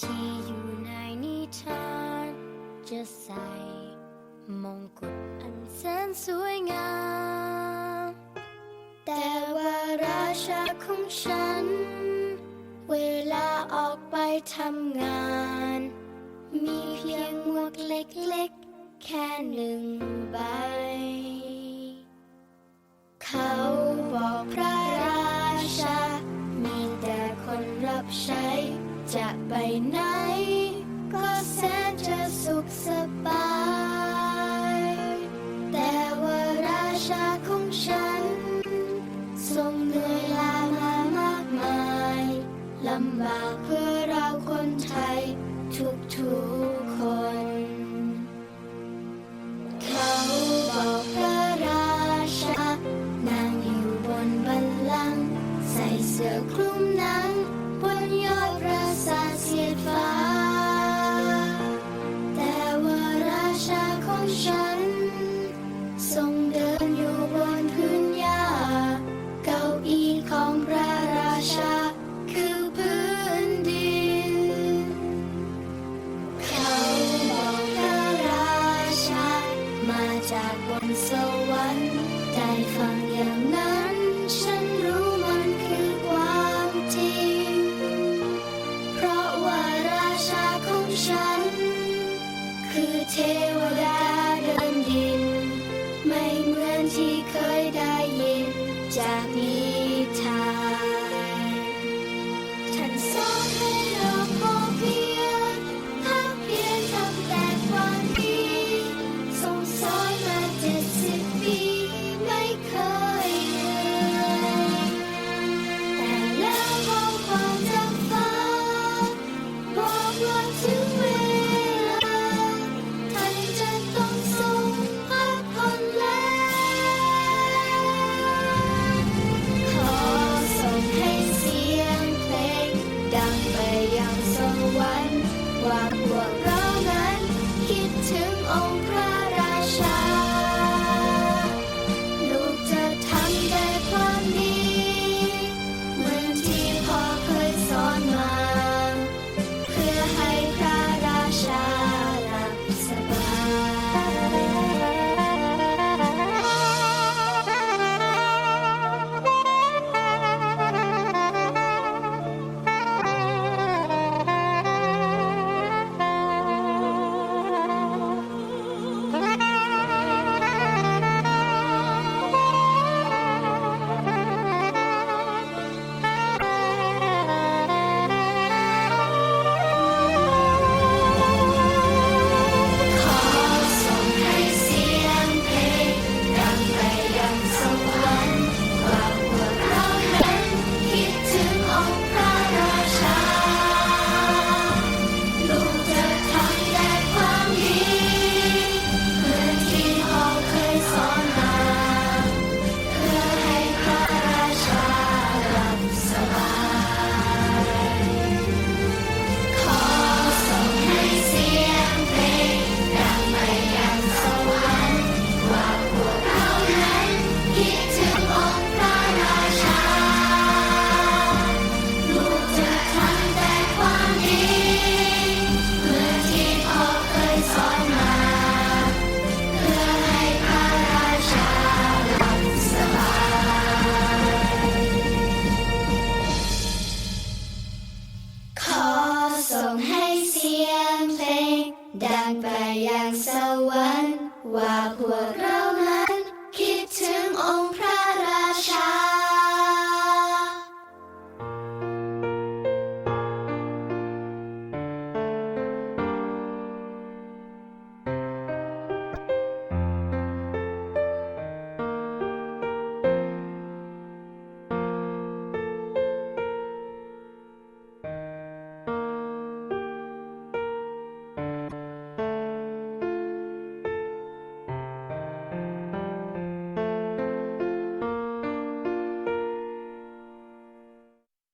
ที่อยู่ในนิทานจะใส่มงกุฎอันแสนสวยงาม แต่ว่าราชาของฉัน เวลาออกไปทำงาน มีเพียงหมวกเล็กๆ แค่หนึ่ง จะไปไหน ก็แสนจะสุขสบาย แต่ว่าราชาของฉัน ทรงเหนื่อยล้ามามากมายลำบากเพื่อเราคนไทย ทุกทุกคน เขาบอกพระราชา นางอยู่บนบัลลังก์ใส่เสื้อคลุมหนา shine. Wakwa